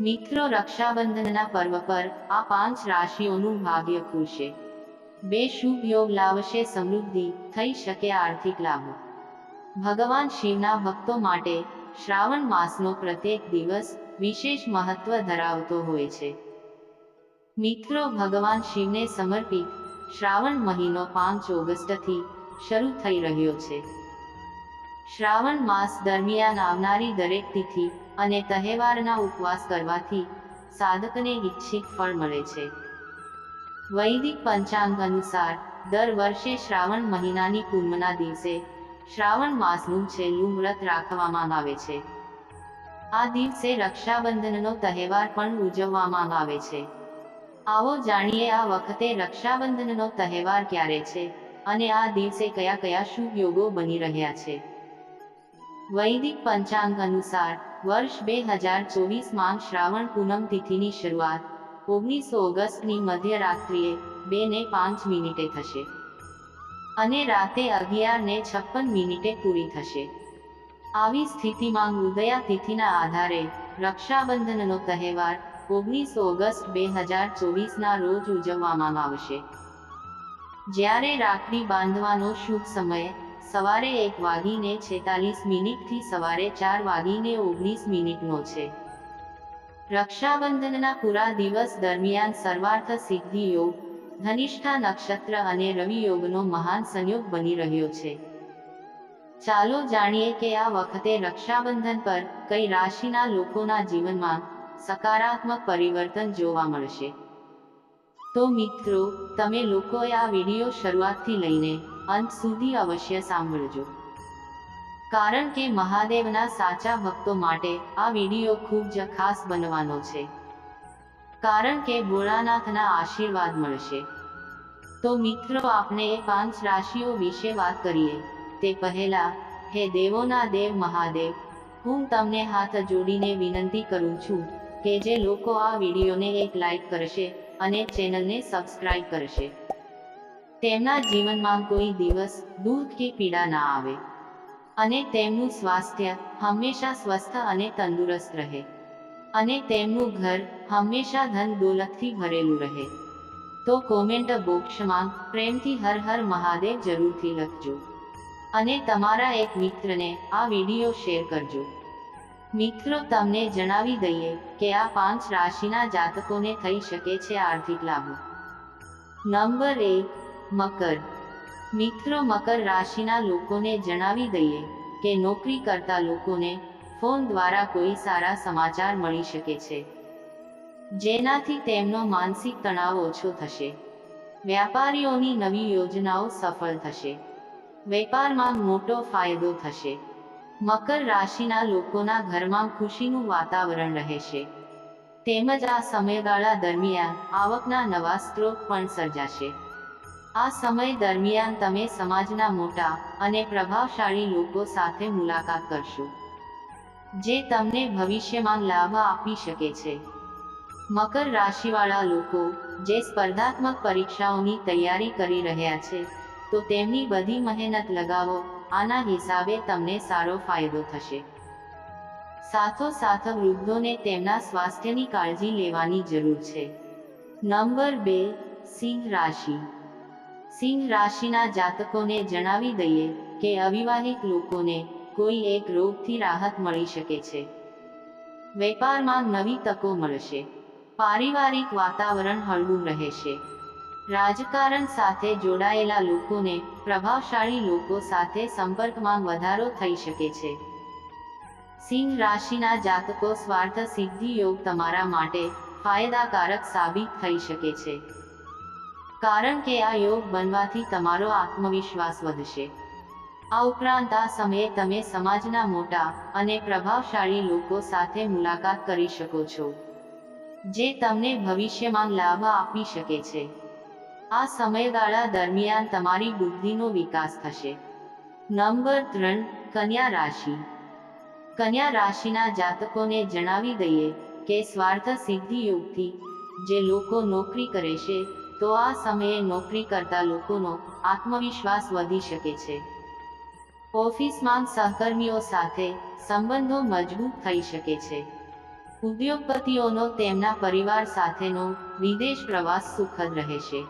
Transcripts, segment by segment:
મિત્રો રક્ષાબંધનના પર્વ પર આ પાંચ રાશિઓનું ભાગ્ય ખુલશે બે શુભ યોગ લાવશે, સમૃદ્ધિ થઈ શકે, આર્થિક લાભ. ભગવાન શિવના ભક્તો માટે શ્રાવણ માસનો પ્રત્યેક દિવસ વિશેષ મહત્વ ધરાવતો હોય છે. મિત્રો, ભગવાન શિવને સમર્પિત શ્રાવણ મહિનો પાંચ ઓગસ્ટથી શરૂ થઈ રહ્યો છે. શ્રાવણ માસ દરમિયાન આવનારી દરેક તિથિ અને તહેવારના ઉપવાસ કરવાથી સાધકને ઈચ્છિત ફળ મળે છે. વૈદિક પંચાંગ અનુસાર, દર વર્ષે શ્રાવણ મહિનાની પૂર્ણના દિવસે શ્રાવણ માસનું છેલ્લું વ્રત રાખવામાં આવે છે. આ દિવસે રક્ષાબંધનનો તહેવાર પણ ઉજવવામાં આવે છે. આવો જાણીએ આ વખતે રક્ષાબંધનનો તહેવાર ક્યારે છે અને આ દિવસે કયા કયા શુભ યોગો બની રહ્યા છે. વૈદિક પંચાંગ અનુસાર વર્ષ બે હજાર ચોવીસમાં શ્રાવણ પૂનમ તિથિની શરૂઆત, ઓગણીસો ઓગસ્ટની મધ્યરાત્રિએ, બે ને પાંચ મિનિટે થશે. અને રાતે અગિયાર ને છપ્પન મિનિટે પૂરી થશે. આવી સ્થિતિમાં ઉદયા તિથિના આધારે રક્ષાબંધનનો તહેવાર ઓગણીસ ઓગસ્ટ બે હજાર ચોવીસના રોજ ઉજવવામાં આવશે. જ્યારે રાખડી બાંધવાનો શુભ સમય સવારે એક વાગીને છેતાલીસ મિનિટથી સવારે ચાર વાગીને ઓગણીસ મિનિટનો છે. રક્ષાબંધનના પૂરા દિવસ દરમિયાન સર્વાર્થ સિદ્ધિ યોગ, ધનિષ્ઠા નક્ષત્ર અને રવિ યોગનો મહાન સંયોગ બની રહ્યો છે. ચાલો જાણીએ કે આ વખતે રક્ષાબંધન પર કઈ રાશિના લોકોના જીવનમાં સકારાત્મક પરિવર્તન જોવા મળશે? તો મિત્રો, તમે લોકોએ આ વીડિયો શરૂઆતથી લઈને અંત સુધી અવશ્ય સાંભળજો. કારણ કે મહાદેવના સાચા ભક્તો માટે આ વીડિયો ખૂબ જ ખાસ બનવાનો છે. કારણ કે ભોળાનાથના આશીર્વાદ મળશે. તો મિત્રો, આપણે એ પાંચ રાશિઓ વિશે વાત કરીએ. તે પહેલા, હે દેવોના દેવ મહાદેવ, હું તમને હાથ જોડીને વિનંતી કરું છું કે જે લોકો આ વિડીયોને એક લાઈક કરશે અને ચેનલને સબસ્ક્રાઇબ કરશે. તેમના જીવનમાં કોઈ દિવસ દુઃખ કે પીડા ના આવે. અને તેમનું સ્વાસ્થ્ય હંમેશા સ્વસ્થ અને તંદુરસ્ત રહે. અને તેમનું ઘર હંમેશા ધન દોલતથી ભરેલું રહે. તો કોમેન્ટ બોક્સમાં પ્રેમથી હર હર મહાદેવ જરૂરથી લખજો. અને તમારા એક મિત્રને આ વીડિયો શેર કરજો. મિત્રો, તમને જણાવી દઈએ કે આ પાંચ રાશિના જાતકોને થઈ શકે છે આર્થિક લાભો. નંબર એક મકર. મિત્રો, મકર રાશિના લોકોને જણાવી દઈએ કે નોકરી કરતા લોકોને ફોન દ્વારા કોઈ સારા સમાચાર મળી શકે છે, જેનાથી તેમનો માનસિક તણાવ ઓછો થશે. વ્યાપારીઓની નવી યોજનાઓ સફળ થશે. વેપારમાં મોટો ફાયદો થશે. મકર રાશિના લોકોના ઘરમાં ખુશીનું વાતાવરણ રહેશે. તેમજ આ સમયગાળા દરમિયાન આવકના નવા સ્ત્રોત પણ સર્જાશે. આ સમય દરમિયાન તમે સમાજના મોટા અને પ્રભાવશાળી લોકો સાથે મુલાકાત કરશો, જે તમને ભવિષ્યમાં લાભ આપી શકે છે. મકર રાશિવાળા લોકો જે સ્પર્ધાત્મક પરીક્ષાઓની તૈયારી કરી રહ્યા છે, તો તેમની બધી મહેનત લગાવો, આના હિસાબે તમને સારો ફાયદો થશે. સાથોસાથ વૃદ્ધોને તેમના સ્વાસ્થ્યની કાળજી લેવાની જરૂર છે. નંબર બે, સિંહ રાશિ. સિંહ રાશિના જાતકોને જણાવી દઈએ કે અવિવાહિત લોકોને કોઈ એક રોગથી રાહત મળી શકે છે. વેપારમાં નવી તકો મળશે. પારિવારિક વાતાવરણ હળવું રહેશે. રાજકારણ સાથે જોડાયેલા લોકોને પ્રભાવશાળી લોકો સાથે સંપર્કમાં વધારો થઈ શકે છે. સિંહ રાશિના જાતકો સ્વાર્થ સિદ્ધિ યોગ તમારા માટે ફાયદાકારક સાબિત થઈ શકે છે. કારણ કે આ યોગ બનવાથી તમારો આત્મવિશ્વાસ વધશે. આ ઉપરાંત આ સમયે તમે સમાજના મોટા અને પ્રભાવશાળી લોકો સાથે મુલાકાત કરી શકો છો, જે તમને ભવિષ્યમાં લાભ આપી શકે છે. આ સમયગાળા દરમિયાન તમારી બુદ્ધિનો વિકાસ થશે. નંબર ત્રણ, કન્યા રાશિ. કન્યા રાશિના જાતકોને જણાવી દઈએ કે સ્વાર્થ સિદ્ધિ યોગથી જે લોકો નોકરી કરે છે તો આ સમયે નોકરી કરતા લોકોનો આત્મવિશ્વાસ વધી શકે છે. ઓફિસમાં સહકર્મીઓ સાથે સંબંધો મજબૂત થઈ શકે છે. ઉદ્યોગપતિઓનો તેમના પરિવાર સાથેનો વિદેશ પ્રવાસ સુખદ રહેશે.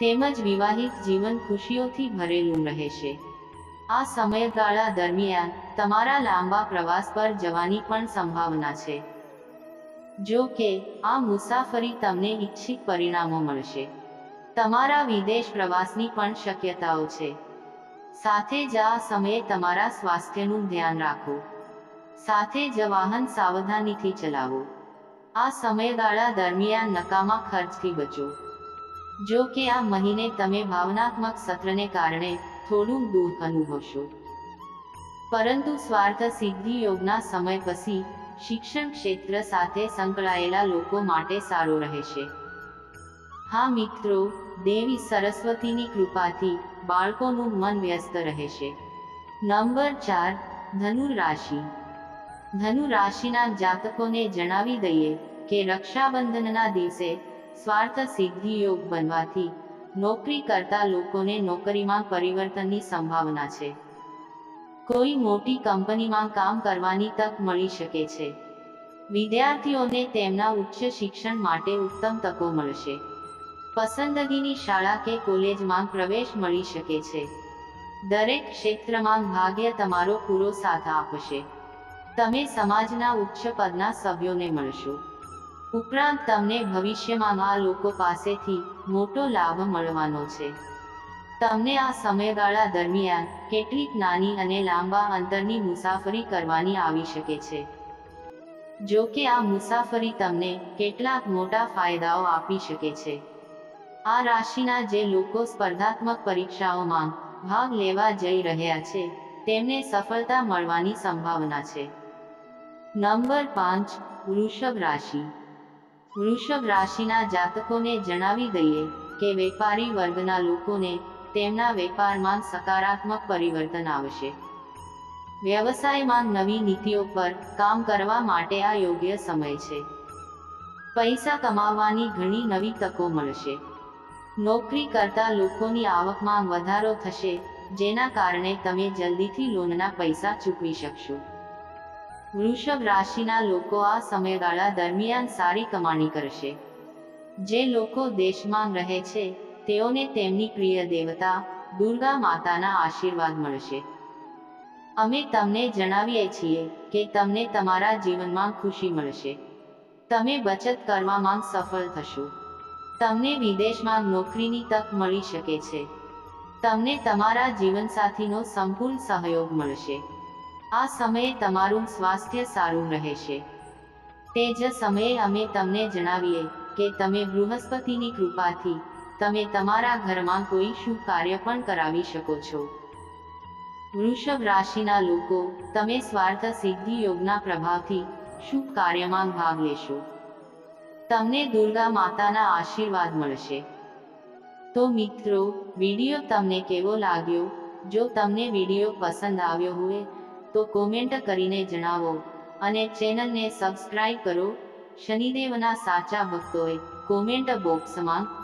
તેમજ વિવાહિત જીવન ખુશીઓથી ભરેલું રહેશે. આ સમયગાળા દરમિયાન તમારા લાંબા પ્રવાસ પર જવાની પણ સંભાવના છે. જો કે, આ મુસાફરી તમને ઈચ્છિત પરિણામો મળશે. તમારા વિદેશ પ્રવાસની પણ શક્યતાઓ છે. સાથે જ આ સમયે તમારા સ્વાસ્થ્યનું ધ્યાન રાખો. સાથે જ વાહન સાવધાનીથી ચલાવો. આ સમયગાળા દરમિયાન નકામા ખર્ચથી બચો. જો કે આ મહિને તમે ભાવનાત્મક સત્રને કારણે થોડું દુઃખ અનુભવશો. પરંતુ સ્વાર્થ સિદ્ધિ યોગના સમય પછી શિક્ષણ ક્ષેત્ર સાથે સંકળાયેલા લોકો માટે સારો રહેશે હા મિત્રો, દેવી સરસ્વતીની કૃપાથી બાળકોનું મન વ્યસ્ત રહેશે નંબર ચાર ધનુ રાશિ ધનુ રાશિના જાતકોને જણાવી દઈએ કે રક્ષાબંધનના દિવસે સ્વાર્થ સિદ્ધિ યોગ બનવાથી નોકરી કરતા લોકોને નોકરીમાં પરિવર્તનની સંભાવના છે. કોઈ મોટી કંપનીમાં કામ કરવાની તક મળી શકે છે. વિદ્યાર્થીઓને તેમના ઉચ્ચ શિક્ષણ માટે ઉત્તમ તકો મળશે. પસંદગીની શાળા કે કોલેજમાં પ્રવેશ મળી શકે છે. દરેક ક્ષેત્રમાં ભાગ્ય તમારો પૂરો સાથ આપશે. તમે સમાજના ઉચ્ચ પદના સભ્યોને મળશો. ઉપરાંત તમને ભવિષ્યમાં આ લોકો પાસેથી મોટો લાભ મળવાનો છે. તમને આ સમયગાળા દરમિયાન કેટલીક નાની અને લાંબા અંતરની મુસાફરી કરવાની આવી શકે છે. જો કે આ મુસાફરી તમને કેટલાક મોટા ફાયદાઓ આપી શકે છે. આ રાશિના જે લોકો સ્પર્ધાત્મક પરીક્ષાઓમાં ભાગ લેવા જઈ રહ્યા છે, તેમને સફળતા મળવાની સંભાવના છે. નંબર પાંચ, વૃષભ રાશિ. વૃષભ રાશિના જાતકોને જણાવી દઈએ કે વેપારી વર્ગના લોકોને તેમના વેપારમાં સકારાત્મક પરિવર્તન આવશે. વ્યવસાયમાં નવી નીતિઓ પર કામ કરવા માટે આ યોગ્ય સમય છે. પૈસા કમાવવાની ઘણી નવી તકો મળશે. નોકરી કરતા લોકોની આવકમાં વધારો થશે, જેના કારણે તમે જલ્દીથી લોનના પૈસા ચૂકવી શકશો. વૃષભ રાશિના લોકો આ સમયગાળા દરમિયાન સારી કમાણી કરશે. જે લોકો દેશમાં રહે છે તેઓને તેમની પ્રિય દેવતા, દુર્ગા માતાના આશીર્વાદ મળશે. અમે તમને જણાવીએ છીએ કે તમને તમારા જીવનમાં ખુશી મળશે. તમે બચત કરવામાં સફળ થશો. તમને વિદેશમાં નોકરીની તક મળી શકે છે. તમને તમારા જીવનસાથીનો સંપૂર્ણ સહયોગ મળશે. આ સમયે તમારું સ્વાસ્થ્ય સારું રહેશે. તે જ સમયે અમે તમને જણાવીએ કે તમે બૃહસ્પતિની કૃપાથી તમે તમારા ઘરમાં કોઈ શુભ કાર્ય પણ કરાવી શકો છો. વૃષભ રાશિના લોકો, તમે સ્વાર્થ સિદ્ધિ યોગના પ્રભાવથી શુભ કાર્યમાં ભાગ લેશો. તમને દુર્ગા માતાના આશીર્વાદ મળશે. તો મિત્રો, વીડિયો તમને કેવો લાગ્યો? જો તમને વીડિયો પસંદ આવ્યો હોય, તો કોમેન્ટ કરીને જણાવો અને ચેનલને સબસ્ક્રાઇબ કરો. શનિદેવના સાચા ભક્તોએ કોમેન્ટ બોક્સમાં